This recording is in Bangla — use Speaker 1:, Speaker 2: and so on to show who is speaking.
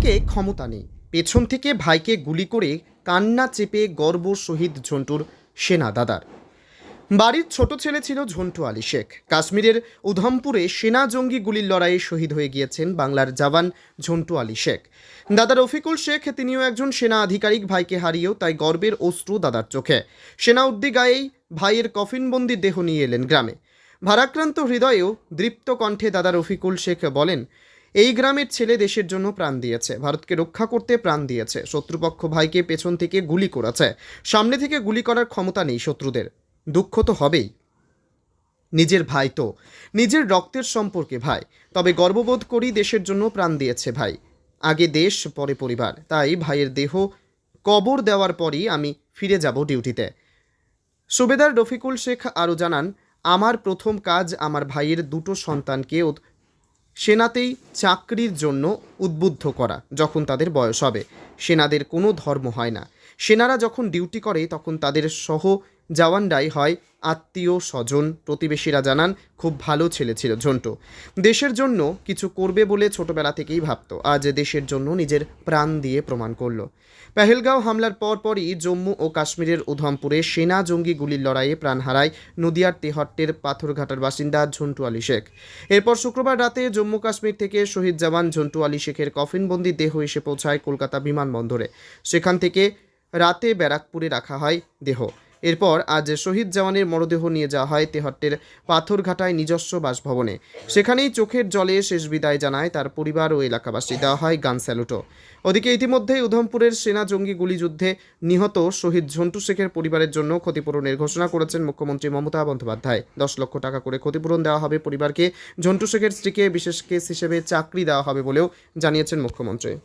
Speaker 1: থেকে ক্ষমতা নেই। পেছন থেকে ভাইকে গুলি করে কান্না চেপে গর্ব শহীদ ঝন্টুর সেনা দাদার। বাড়ির ছোট ছেলে ছিল ঝন্টু আলী শেখ। কাশ্মীরের উধমপুরে সেনা জঙ্গি গুলির লড়াইয়ে শহীদ হয়ে গিয়েছেন বাংলার জওয়ান ঝন্টু আলী শেখ। দাদা রফিকুল শেখ তিনিও একজন সেনা আধিকারিক, ভাইকে হারিয়েও তাই গর্বের অশ্রু দাদার চোখে। সেনা উর্দি গায়েই ভাইয়ের কফিনবন্দি দেহ নিয়ে এলেন গ্রামে। ভারাক্রান্ত হৃদয়েও দৃপ্ত কণ্ঠে দাদা রফিকুল শেখ বলেন এই গ্রামের ছেলে দেশের জন্য প্রাণ দিয়েছে। ভারতকে রক্ষা করতে প্রাণ দিয়েছে। শত্রুপক্ষ ভাইকে পেছন থেকে গুলি করেছে। সামনে থেকে গুলি করার ক্ষমতা নেই শত্রুদের। দুঃখ তো হবেই। নিজের ভাই তো। নিজের রক্তের সম্পর্কে ভাই। তবে গর্ববোধ করি দেশের জন্য প্রাণ দিয়েছে ভাই। আগে দেশ, পরে পরিবার। তাই ভাইয়ের দেহ কবর দেওয়ার পরই আমি ফিরে যাব ডিউটিতে। সুবেদার রফিকুল শেখ আরও জানান, আমার প্রথম কাজ আমার ভাইয়ের দুটো সন্তানকে সেনাতেই চাকরির জন্য উদ্বুদ্ধ করা যখন তাদের বয়স হবে। সেনাদের কোনো ধর্ম হয় না। সেনারা যখন ডিউটি করে, তখন তাদের সহ জওয়ানরাই হয় আত্মীয় স্বজন। প্রতিবেশীরা জানান, খুব ভালো ছেলে ছিল ঝন্টু। দেশের জন্য কিছু করবে বলে ছোটবেলা থেকেই ভাবত। আজ দেশের জন্য নিজের প্রাণ দিয়ে প্রমাণ করল। পেহেলগাঁও হামলার পরপরই জম্মু ও কাশ্মীরের উধমপুরে সেনা জঙ্গি গুলির লড়াইয়ে প্রাণ হারায় নদিয়ার তেহট্টের পাথরঘাটার বাসিন্দা ঝন্টু আলী শেখ। এরপর শুক্রবার রাতে জম্মু কাশ্মীর থেকে শহীদ জওয়ান ঝন্টু আলী শেখের কফিনবন্দি দেহ এসে পৌঁছায় কলকাতা বিমানবন্দরে। সেখান থেকে রাতে ব্যারাকপুরে রাখা হয় দেহ। এরপর আজ শহীদ জওয়ানের মরদেহ নিয়ে যাওয়া হয় তেহট্টের পাথরঘাটায় নিজস্ব বাসভবনে। সেখানেই চোখের জলে শেষ বিদায় জানায় তার পরিবার ও এলাকাবাসী। দেওয়া হয় গান স্যালুটও। ওদিকে ইতিমধ্যেই উধমপুরের সেনা জঙ্গি গুলিযুদ্ধে নিহত শহীদ ঝন্টু শেখের পরিবারের জন্য ক্ষতিপূরণের ঘোষণা করেছেন মুখ্যমন্ত্রী মমতা বন্দ্যোপাধ্যায়। দশ লক্ষ টাকা করে ক্ষতিপূরণ দেওয়া হবে পরিবারকে। ঝন্টু শেখের স্ত্রীকে বিশেষ কেস হিসেবে চাকরি দেওয়া হবে বলেও জানিয়েছেন মুখ্যমন্ত্রী।